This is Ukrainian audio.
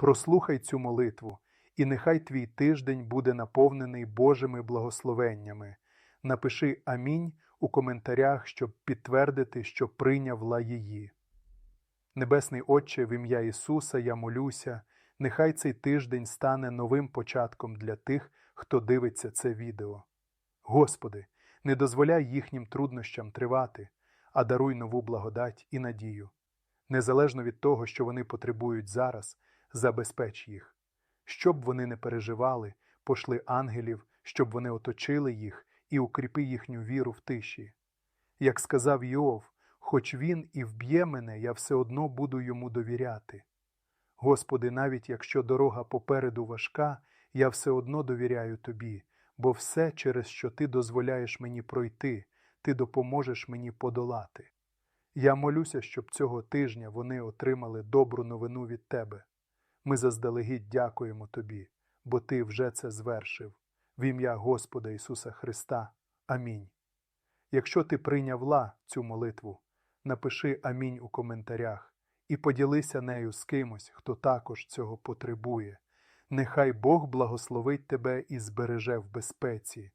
Прослухай цю молитву, і нехай твій тиждень буде наповнений Божими благословеннями. Напиши Амінь у коментарях, щоб підтвердити, що прийнявла її. Небесний Отче, в ім'я Ісуса я молюся, нехай цей тиждень стане новим початком для тих, хто дивиться це відео. Господи, не дозволяй їхнім труднощам тривати, а даруй нову благодать і надію. Незалежно від того, що вони потребують зараз, забезпеч їх. Щоб вони не переживали, пошли ангелів, щоб вони оточили їх і укріпи їхню віру в тиші. Як сказав Йов, хоч він і вб'є мене, я все одно буду йому довіряти. Господи, навіть якщо дорога попереду важка, я все одно довіряю Тобі, бо все, через що Ти дозволяєш мені пройти, Ти допоможеш мені подолати. Я молюся, щоб цього тижня вони отримали добру новину від Тебе. Ми заздалегідь дякуємо Тобі, бо Ти вже це звершив. В ім'я Господа Ісуса Христа. Амінь. Якщо ти прийнявла цю молитву, напиши Амінь у коментарях і поділися нею з кимось, хто також цього потребує. Нехай Бог благословить тебе і збереже в безпеці,